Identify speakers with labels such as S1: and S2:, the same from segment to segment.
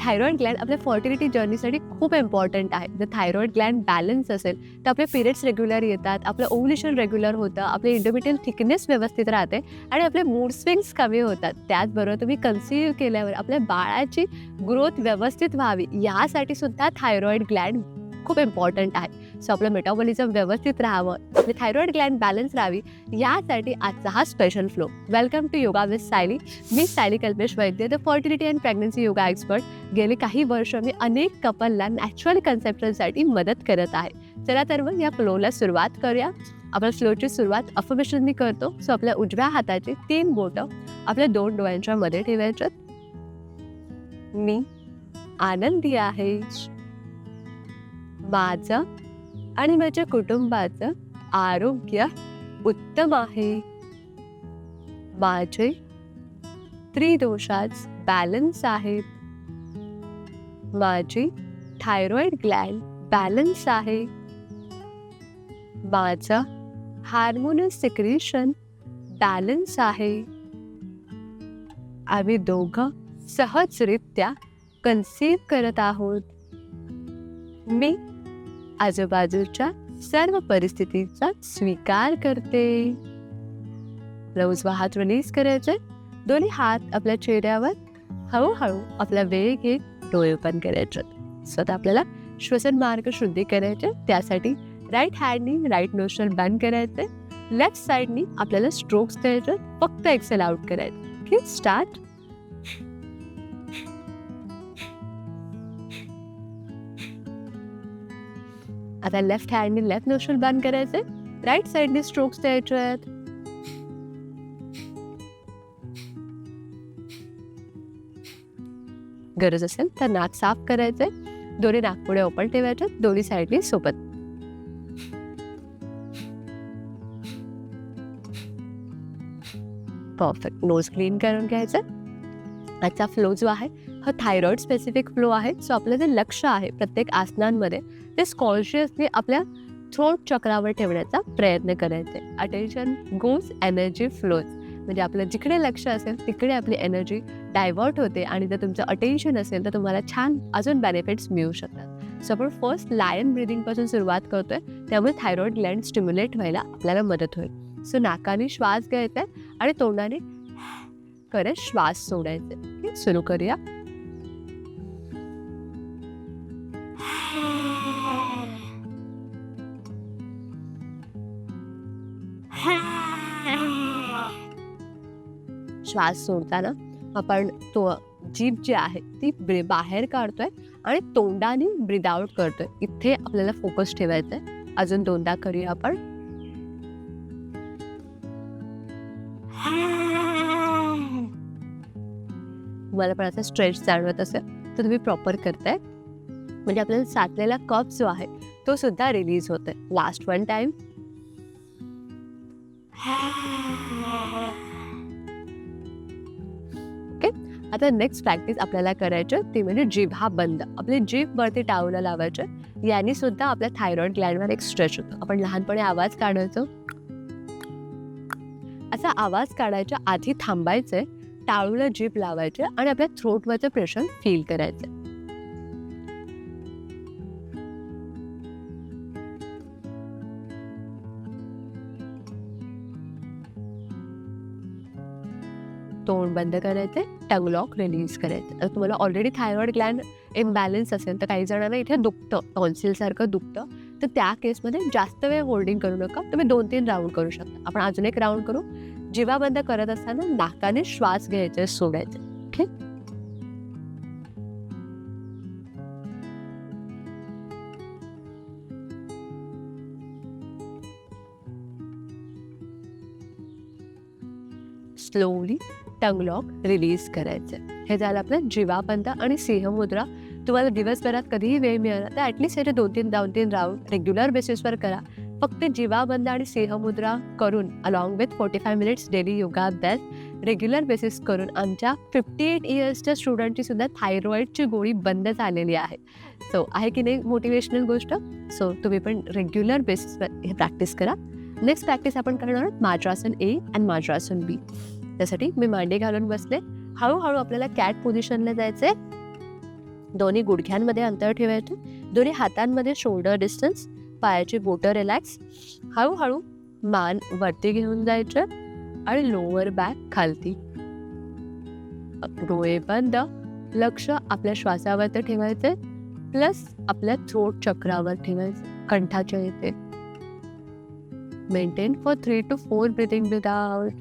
S1: Thyroid gland आपल्या fertility जर्नीसाठी खूप इम्पॉर्टंट आहे. जर थायरॉइड ग्लँड बॅलन्स असेल तर आपले पिरियड्स रेग्युलर येतात आपलं ओव्हुलेशन रेग्युलर होतं आपले इंडोमिटियल थिकनेस व्यवस्थित राहते आणि आपले मूड स्विंग्स कमी होतात. त्याचबरोबर तुम्ही कन्सिव्ह केल्यावर आपल्या बाळाची ग्रोथ व्यवस्थित व्हावी. यासाठी सुद्धा थायरॉइड ग्लँड खूप इम्पॉर्टंट आहे. सो आपलं मेटाबॉलिझम व्यवस्थित राहावं आणि थायरॉइड ग्लँड बॅलन्स राहावी यासाठी आजचा हा special flow welcome to yoga with Sayali me Sayali Kalpesh Vaidya the fertility and pregnancy yoga expert गेले काही वर्ष मी अनेक कपलला नॅचरल कन्सेप्शनसाठी मदत करत आहे. चला तर मग या फ्लोला सुरुवात करूया. आपल्या फ्लोची सुरुवात अफर्मेशननी करतो. सो आपल्या उजव्या हाताची तीन बोटं आपल्या दोन डोळ्यांच्या मध्ये ठेवायच्यात. मी आनंदी आहे. माझं आणि माझ्या कुटुंबाचं आरोग्य उत्तम आहे. माझे त्रिदोषाच बॅलन्स आहेत माझी थायरॉइड ग्लँड बॅलन्स आहे. माझं हार्मोनल सिक्रेशन बॅलन्स आहे. आम्ही दोघं सहजरित्या कन्सीव्ह करत आहोत. मी आजूबाजूच्या सर्व परिस्थितीचा स्वीकार करते. उजवा हात रिलीज करायचे दोन्ही हात आपल्या चेहऱ्यावर हळूहळू आपला वेळ घेत डोळे ओपन करायचे. स्वतः आपल्याला श्वसन मार्ग शुद्धी करायचे त्यासाठी राईट हँडनी राईट नोशन बंद करायचे. लेफ्ट साईडनी आपल्याला स्ट्रोक्स द्यायचे फक्त एक्सेल आउट करायचे. स्टार्ट आता लेफ्ट हँडनी लेफ्ट नोस्ट्रल बंद करायचे राईट साईडने स्ट्रोक्स द्यायचे आहेत गरज असेल तर नाक साफ करायचे दोन्ही नागपुडे ओपन ठेवायचे दोन्ही साईडने सोबत परफेक्ट नोज क्लीन करून घ्यायचं आजचा फ्लो जो आहे हा थायरॉइड स्पेसिफिक फ्लो आहे सो आपलं जे लक्ष आहे प्रत्येक आसनांमध्ये ते कॉन्शियसली आपल्या थ्रोट चक्रावर ठेवण्याचा प्रयत्न करायचे. अटेन्शन गोज एनर्जी फ्लोज म्हणजे आपलं जिकडे लक्ष असेल तिकडे आपली एनर्जी डायव्हर्ट होते आणि जर तुमचं अटेन्शन असेल तर तुम्हाला छान अजून बेनिफिट्स मिळू शकतात. सो आपण फर्स्ट लायन ब्रिदिंगपासून सुरुवात करतोय. त्यामुळे थायरॉइड ग्लँड स्टिम्युलेट व्हायला आपल्याला मदत होईल. सो नाकाने श्वास घ्यायचा आणि तोंडाने करत श्वास सोडायचे सुरू करूया. श्वास सोडताना आपण तो जीभ जी आहे ती ब्रे- बाहेर काढतोय आणि तोंडाने ब्रीद आउट करतोय. इथे आपल्याला फोकस ठेवायचा आहे अजून दोनदा करूया आपण. तुम्हाला पण आता स्ट्रेच जाणवत असेल तर तुम्ही प्रॉपर करताय. म्हणजे आपल्याला साचलेला कप जो आहे तो सुद्धा रिलीज होतोय. लास्ट वन टाइम आता नेक्स्ट प्रॅक्टिस आपल्याला करायचं ती म्हणजे जिभा बंद. आपली जीभ वरती टाळूला लावायचं. याने सुद्धा आपल्या थायरॉइड ग्लँडवर एक स्ट्रेच होतो. आपण लहानपणी आवाज काढायचो. असा आवाज काढायच्या आधी थांबायचंय टाळूला जीभ लावायचे आणि आपल्या थ्रोटवरचं प्रेशर फील करायचं. बंद करायचे आहे टंगलॉक रिलीज करायचं. तर तुम्हाला ऑलरेडी थायरॉइड ग्लँड इम्बॅलन्स असेल तर काही जणांना इथे दुखतं टॉन्सिलसारखं दुखतं. तर त्या केसमध्ये जास्त वेळ होल्डिंग करू नका तुम्ही दोन तीन राऊंड करू शकता. आपण अजून एक राऊंड करू. जीवा बंद करत असताना नाकाने श्वास घ्यायचे सोडायचे. ठीक स्लोली टंगलॉक रिलीज करायचं हे झालं आपलं जीवापंत आणि सिंहमुद्रा. तुम्हाला दिवसभरात कधीही वेळ मिळाला तर ॲटलिस्ट ह्याचे दोन तीन दोन तीन राऊंड रेग्युलर बेसिसवर करा. फक्त जीवाबंद आणि सिंहमुद्रा करून along with forty five minutes daily yoga अभ्यास रेग्युलर बेसिस करून आमच्या फिफ्टी एट इयर्सच्या स्टुडंटची सुद्धा थायरॉईडची गोळी बंद झालेली आहे. सो आहे की नाही मोटिवेशनल गोष्ट? सो तुम्ही पण रेग्युलर बेसिसवर हे प्रॅक्टिस करा. नेक्स्ट प्रॅक्टिस आपण करणार आहोत माज्रासन ए अँड माद्रासन बी त्यासाठी मी मांडी घालून बसले. हळूहळू आपल्याला कॅट पोझिशनला जायचंय. दोन्ही गुडघ्यांमध्ये अंतर ठेवायचे. दोन्ही हातांमध्ये शोल्डर डिस्टन्स पायाची बोटं रिलॅक्स हळूहळू मान वरती घेऊन जायचं आणि लोअर बॅक खालती. डोळे बंद. लक्ष आपल्या श्वासावर ठेवायचे प्लस आपल्या थ्रोट चक्रावर ठेवायचं. कंठाच्या इथे. Maintain for three to four breathing without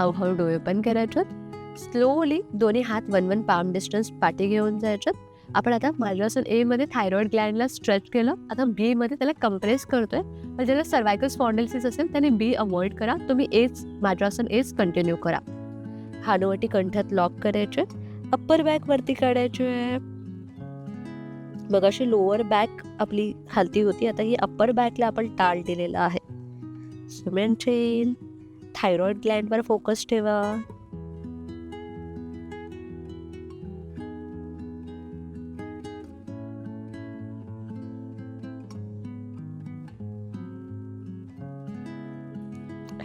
S1: हळूहळू डोळे पण करायच्यात स्लोली दोन्ही हात वन वन पाम डिस्टन्स पाठी घेऊन जायच्यात आपण आता मायड्रासन ए मध्ये थायरॉइड ग्लँडला स्ट्रेच केलं. आता बी मध्ये त्याला कम्प्रेस करतोय. पण ज्याला सर्वायकल स्पॉन्डेलसिस असेल त्याने बी अवॉइड करा. तुम्ही एच मायड्रासन एच कंटिन्यू करा. हानोवटी कंठात लॉक करायचे. अप्पर बॅक वरती काढायचे. मग अशी लोअर बॅक आपली हलती होती. आता ही अप्पर बॅकला आपण टाळ दिलेला आहे. मेंटेन थायरॉइड ग्लँडवर फोकस ठेवा.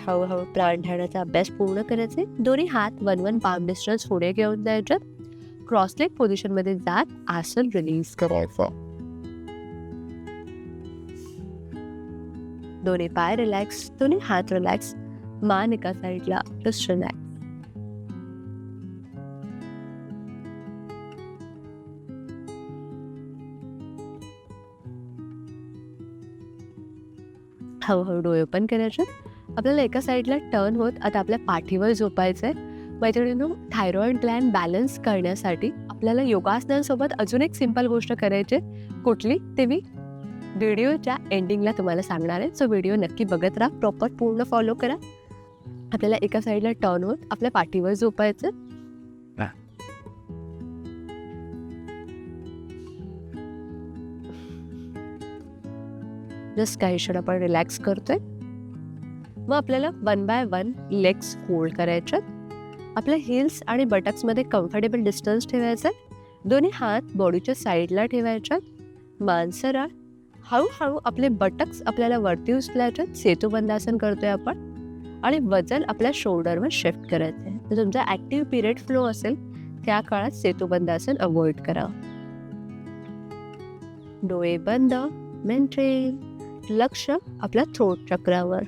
S1: हळूहळू प्राण ठेवण्याचा अभ्यास पूर्ण करायचे. दोन्ही हात वन वन पाम डिस्टन्स पुढे घेऊन जायचे. क्रॉसलेग पोझिशनमध्ये जात आसन रिलीज करायचं. दोन्ही पाय रिलॅक्स दोन्ही हात रिलॅक्स मान एका साईडला जस्ट रिलॅक्स हळूहळू डोळे ओपन करायचे. आपल्याला एका साईडला टर्न होत आता आपल्या पाठीवर झोपायचंय. मैत्रिणींनो थायरॉइड ग्लॅन बॅलन्स करण्यासाठी आपल्याला योगासनांसोबत अजून एक सिंपल गोष्ट करायची. कुठली? ते मी व्हिडिओच्या एंडिंगला तुम्हाला सांगणार आहे. सो व्हिडिओ नक्की बघत राहा. प्रॉपर पूर्ण फॉलो करा. आपल्याला एका साईडला टर्न होत आपल्या पाठीवर झोपायचं. जस्ट काही क्षण आपण रिलॅक्स करतोय. मग आपल्याला one by one legs hold करायच्यात. आपल्या हिल्स आणि बटक्समध्ये कम्फर्टेबल डिस्टन्स ठेवायचा. दोन्ही हात बॉडीच्या साईडला ठेवायच्यात. मान सरळ हळूहळू आपले बटक्स आपल्याला वरती उचलायच्यात. सेतुबंधासन करतोय आपण. आणि वजन आपल्या शोल्डरवर शिफ्ट करायचं आहे. तर तुमचा ॲक्टिव्ह पिरियड फ्लो असेल त्या काळात सेतुबंधासन अवॉइड करा. डोळे बंद मेंटेन लक्ष आपल्या थ्रोट चक्रावर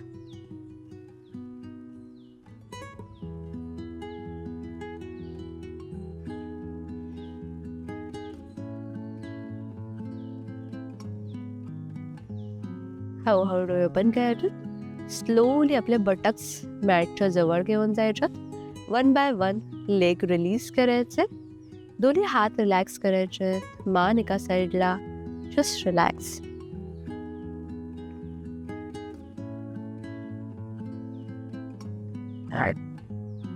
S1: हळूहळू डोळे ओपन करायचे स्लोली आपले बटक्स मॅटच्या जवळ घेऊन जायच्यात one by one leg release करायचे. दोन्ही हात रिलॅक्स करायचे. मान एका साईडला जस्ट रिलॅक्स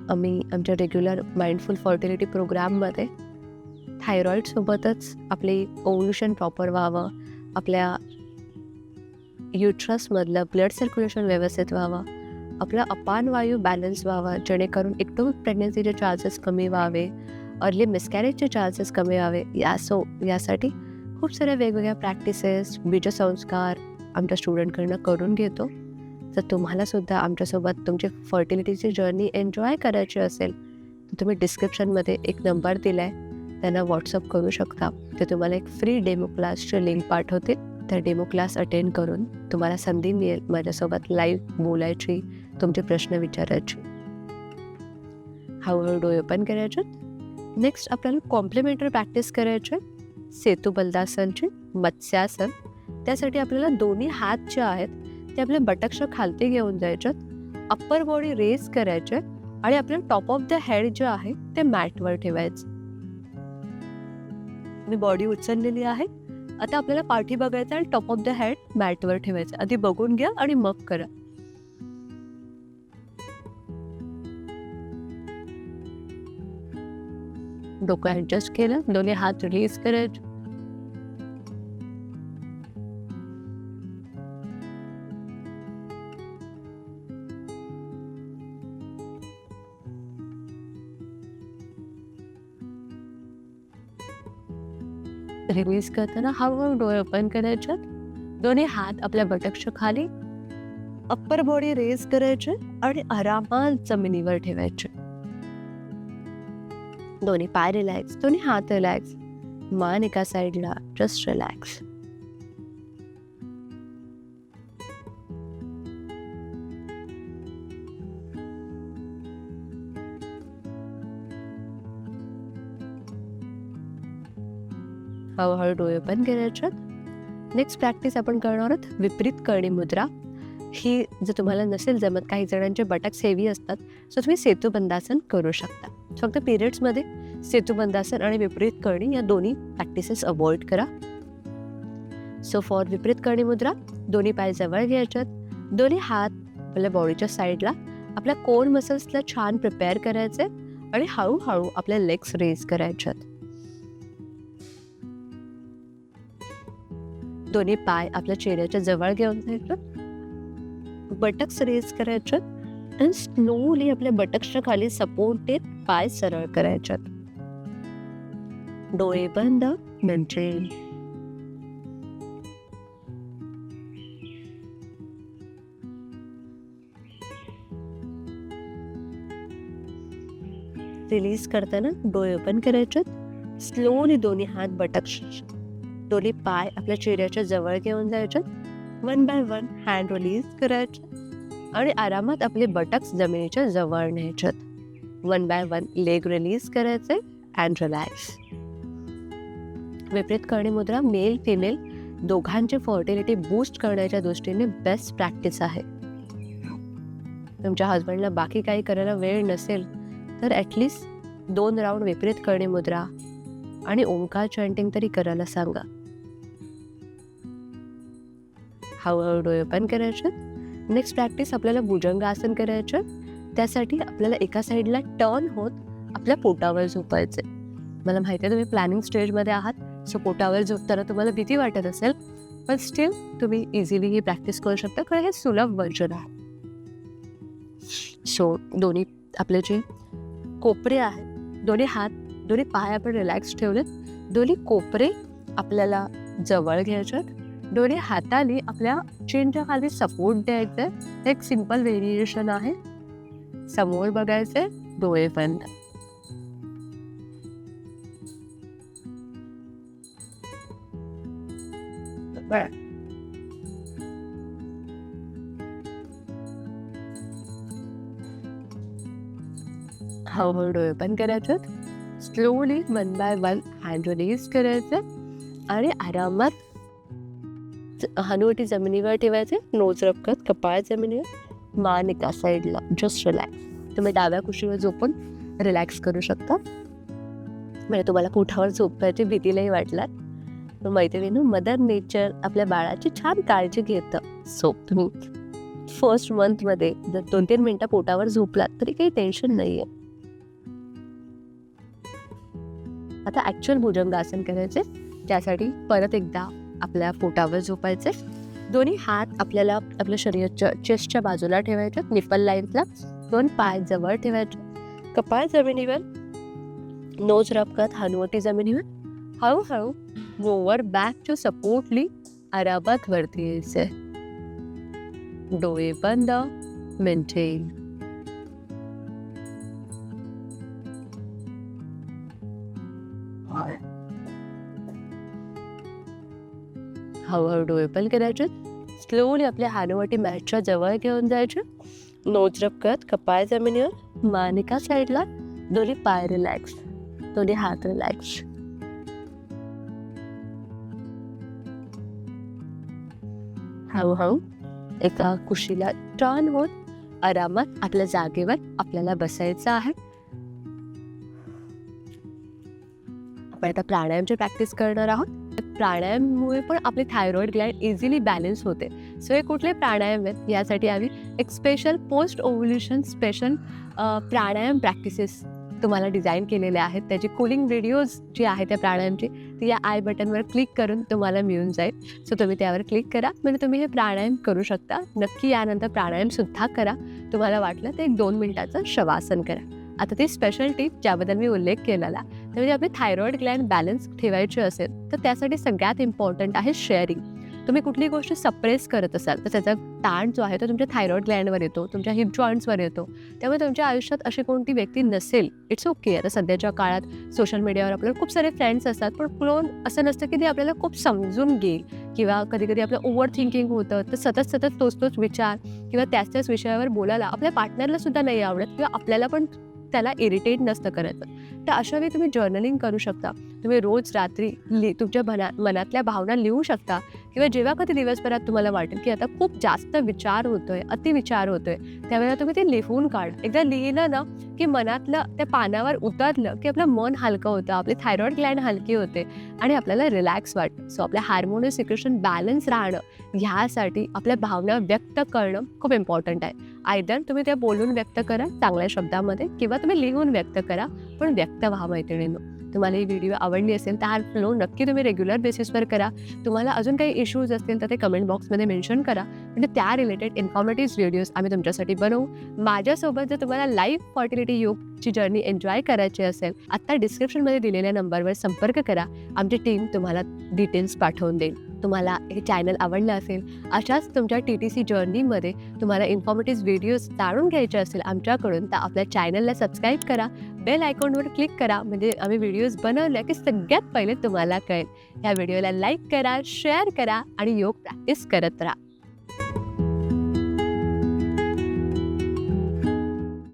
S1: आम्ही आमच्या रेग्युलर माइंडफुल फर्टिलिटी प्रोग्राममध्ये थायरॉईडसोबतच आपली ओव्ह्युशन प्रॉपर व्हावं. आपल्या युट्रसमधलं ब्लड सर्क्युलेशन व्यवस्थित व्हावं. आपला अपान वायू बॅलन्स व्हावा जेणेकरून एकदम प्रेग्नन्सीचे चार्जेस कमी व्हावे अर्ली मिसकॅरेजचे चार्जेस कमी व्हावे. या सो यासाठी खूप साऱ्या वेगवेगळ्या प्रॅक्टिसेस बीजसंस्कार आमच्या स्टुडंटकडनं करून घेतो. जर तुम्हालासुद्धा आमच्यासोबत तुमची फर्टिलिटीची जर्नी एन्जॉय करायची असेल तर तुम्ही डिस्क्रिप्शनमध्ये एक नंबर दिला आहे त्यांना व्हॉट्सअप करू शकता. ते तुम्हाला एक फ्री डेमो क्लासची लिंक पाठवतील. त्या डेमो क्लास अटेंड करून तुम्हाला संधी मिळेल माझ्यासोबत लाईव्ह बोलायची तुमचे प्रश्न विचारायचे. हळूहळू डोळे ओपन करायचे नेक्स्ट आपल्याला कॉम्प्लिमेंटरी प्रॅक्टिस करायचे. सेतू बलदासनची मत्स्यासन. त्यासाठी आपल्याला दोन्ही हात जे आहेत ते आपल्या बटकच्या खालती घेऊन जायच्यात अप्पर बॉडी रेज करायचे आणि आपल्याला टॉप ऑफ द हेड जे आहे ते मॅटवर ठेवायचं. मी बॉडी उचललेली आहे. आता आपल्याला पाठी बघायचं आणि टॉप ऑफ द हॅड मॅटवर ठेवायचं आधी बघून घ्या आणि मग करा. डोकं ॲडजस्ट केलं. दोन्ही हात रिलीज करायचे. रिलीज करताना हळूहळू डोळे ओपन करायचे. दोन्ही हात आपल्या बटकच्या खाली अप्पर बॉडी रेज करायचे आणि आरामात जमिनीवर ठेवायचे. दोन्ही पाय रिलॅक्स दोन्ही हात रिलॅक्स मान एका साईडला जस्ट रिलॅक्स हळूहळू डोळे बंद करायच्यात नेक्स्ट प्रॅक्टिस आपण करणार आहोत विपरीत करणी मुद्रा. ही जर तुम्हाला नसेल जमत काही जणांचे बटक्स हेवी असतात सो तुम्ही सेतुबंधासन करू शकता. फक्त पिरियड्समध्ये सेतुबंधासन आणि विपरीत करणी या दोन्ही प्रॅक्टिसेस अवॉइड करा. सो फॉर विपरीत करणी मुद्रा दोन्ही पाय जवळ घ्यायच्यात. दोन्ही हात आपल्या बॉडीच्या साईडला आपल्या कोर मसल्सला छान प्रिपेअर करायचे आणि हळूहळू आपल्या लेग्स रेज करायच्यात. दोन्ही पाय आपल्या चेहऱ्याच्या जवळ घेऊन जायचं. बटक्स रेज करायच्यात आणि स्लोली आपल्या बटक्सच्या खाली सपोर्टेड पाय सरळ करायच्यात डोळे बंद म्हणजे रिलीज करताना डोळे ओपन करायच्यात स्लोली दोन्ही हात बटक्स दोन्ही पाय आपल्या चेहऱ्याच्या जवळ घेऊन जायच्यात one by one hand release करायचे. आणि आरामात आपले बटक्स जमिनीच्या जवळ न्यायच्यात one by one leg release करायचे अँड रिलॅक्स विपरीत करणी मुद्रा मेल फिमेल दोघांची फर्टिलिटी बूस्ट करण्याच्या दृष्टीने बेस्ट प्रॅक्टिस आहे. तुमच्या हजबंडला बाकी काही करायला वेळ नसेल तर ॲटलिस्ट दोन राऊंड विपरीत करणी मुद्रा आणि ओंकार चॅन्टिंग तरी करायला सांगा. हळूहळू डोळे ओपन करायचे. नेक्स्ट प्रॅक्टिस आपल्याला भुजंग आसन करायचं. त्यासाठी आपल्याला एका साईडला टर्न होत आपल्या पोटावर झोपायचे मला माहिती आहे तुम्ही प्लॅनिंग स्टेजमध्ये आहात सो पोटावर झोपताना तुम्हाला भीती वाटत असेल पण स्टील तुम्ही इझिली ही प्रॅक्टिस करू शकता कारण हे सुलभ वर्जन आहे. सो दोन्ही आपले जे कोपरे आहेत दोन्ही हात दोन्ही पाय आपण रिलॅक्स ठेवलेत. दोन्ही कोपरे आपल्याला जवळ घ्यायच्यात दोन्ही हाताने आपल्या चेनच्या खाली सपोर्ट द्यायचे. एक सिंपल व्हेरिएशन आहे. समोर बघायचे डोळे बंद. हळूहळू डोळे बंद करायचे. Slowly one by one hand release करायचं. आणि आरामात हनुवटी जमिनीवर ठेवायचे नोज रपकत कपाळ जमिनीवर मान एका साईडला जस्ट रिलॅक्स तुम्ही डाव्या कुशीवर झोपून रिलॅक्स करू शकता. म्हणजे तुम्हाला कुठावर झोपायची भीतीलाही वाटलात मैत्रिणीनं मदर नेचर आपल्या बाळाची छान काळजी घेतं. सो तुम्ही फर्स्ट मंथमध्ये जर दोन तीन मिनटं पोटावर झोपलात तरी काही टेन्शन नाही आहे आता ॲक्च्युअल भुजंगासन करायचे त्यासाठी परत एकदा आपल्या पोटावर झोपायचे. दोन्ही हात आपल्याला आपल्या शरीराच्या चेस्टच्या बाजूला ठेवायच्या निपल लाईन्सला दोन पाय जवळ ठेवायचे. कपाळ जमिनीवर नोज रपकत हनुवटी जमिनीवर हळूहळू गोवर बॅक टू सपोर्टली आरामात वरती यायचे. डोळे बंद मेंटेन हळूहळू डोळे पण करायचे. स्लोली आपल्या हानुवटी मॅचच्या जवळ घेऊन जायचे. नोज करत कपाळ जमिनीवर. मान एका साईडला दोन्ही पाय रिलॅक्स दोन्ही हात रिलॅक्स हळूहळू एका कुशीला टर्न होत आरामात आपल्या जागेवर आपल्याला बसायचं आहे. आपण आता प्राणायामची प्रॅक्टिस करणार आहोत. प्राणायाममुळे पण आपली थायरॉइड ग्लँड इझिली बॅलन्स होते. सो हे कुठले प्राणायाम आहेत? यासाठी आम्ही एक स्पेशल पोस्ट ओव्हल्युशन स्पेशल प्राणायाम प्रॅक्टिसेस तुम्हाला डिझाईन केलेले आहेत. त्याची कुलिंग व्हिडिओज जी आहे त्या प्राणायामची ती या आय बटनवर क्लिक करून तुम्हाला मिळून जाईल. सो तुम्ही त्यावर क्लिक करा. म्हणजे तुम्ही हे प्राणायाम करू शकता. नक्की यानंतर प्राणायामसुद्धा करा. तुम्हाला वाटलं तर एक दोन मिनटाचं शवासन करा. आता ती स्पेशल टीप ज्याबद्दल मी उल्लेख केलेला. तर म्हणजे आपली थायरॉइड ग्लँड बॅलन्स ठेवायची असेल तर त्यासाठी सगळ्यात इम्पॉर्टंट आहे शेअरिंग तुम्ही कुठली गोष्ट सप्रेस करत असाल तर त्याचा ताण जो आहे तो तुमच्या थायरॉइड ग्लँडवर येतो तुमच्या हिप जॉईंट्सवर येतो. त्यामुळे तुमच्या आयुष्यात अशी कोणती व्यक्ती नसेल इट्स ओके आता सध्याच्या काळात सोशल मीडियावर आपल्याला खूप सारे फ्रेंड्स असतात पण क्लोन असं नसतं की ते आपल्याला खूप समजून घेईल. किंवा कधी कधी आपलं ओव्हर थिंकिंग होतं तर सतत सतत तोच तोच विचार किंवा त्याच त्याच विषयावर बोलायला आपल्या पार्टनरला सुद्धा नाही आवडत किंवा आपल्याला पण त्याला इरिटेट नसतं करायचं. तर अशा वेळी तुम्ही जर्नलिंग करू शकता. तुम्ही रोज रात्री लि तुमच्या मना मनातल्या भावना लिहू शकता. किंवा जेव्हा कधी दिवसभरात तुम्हाला वाटेल की आता खूप जास्त विचार होतोय अतिविचार होतोय त्यावेळेला तुम्ही ते लिहून काढ. एकदा लिहिलं ना की मनातलं त्या पानावर उतरलं की आपलं मन हलकं होतं आपली थायरॉइड ग्लँड हलकी होते आणि आपल्याला रिलॅक्स वाटतं. सो आपल्या हार्मोनल सिक्रेशन बॅलन्स राहणं ह्यासाठी आपल्या भावना व्यक्त करणं खूप इम्पॉर्टंट आहे. आयदर तुम्ही त्या बोलून व्यक्त करा चांगल्या शब्दामध्ये किंवा तुम्ही लिहून व्यक्त करा पण व्यक्त व्हा मैत्रिणींनो. तुम्हाला ही व्हिडिओ आवडली असेल तर हा फ्लो नक्की तुम्ही रेग्युलर बेसिसवर करा. तुम्हाला अजून काही इश्यूज असतील तर ते कमेंट बॉक्समध्ये मेन्शन करा. म्हणजे त्या रिलेटेड इन्फॉर्मेटिव्ह व्हिडिओज आम्ही तुमच्यासाठी बनवू. माझ्यासोबत जर तुम्हाला लाईव्ह फर्टिलिटी योगची जर्नी एन्जॉय करायची असेल आत्ता डिस्क्रिप्शनमध्ये दिलेल्या नंबरवर संपर्क करा. आमची टीम तुम्हाला डिटेल्स पाठवून देईल. तुम्हाला हे चॅनल आवडलं असेल अशाच तुमच्या टी टी सी जर्नीमध्ये तुम्हाला इन्फॉर्मेटिव्ह व्हिडिओज जाणून घ्यायचे असेल आमच्याकडून तर आपल्या चॅनलला सबस्क्राईब करा बेल आयकॉनवर क्लिक करा म्हणजे आम्ही व्हिडिओज बनवल्या की सगळ्यात पहिले तुम्हाला कळेल. ह्या व्हिडिओला लाईक करा शेअर करा आणि योग प्रॅक्टिस करत राहा.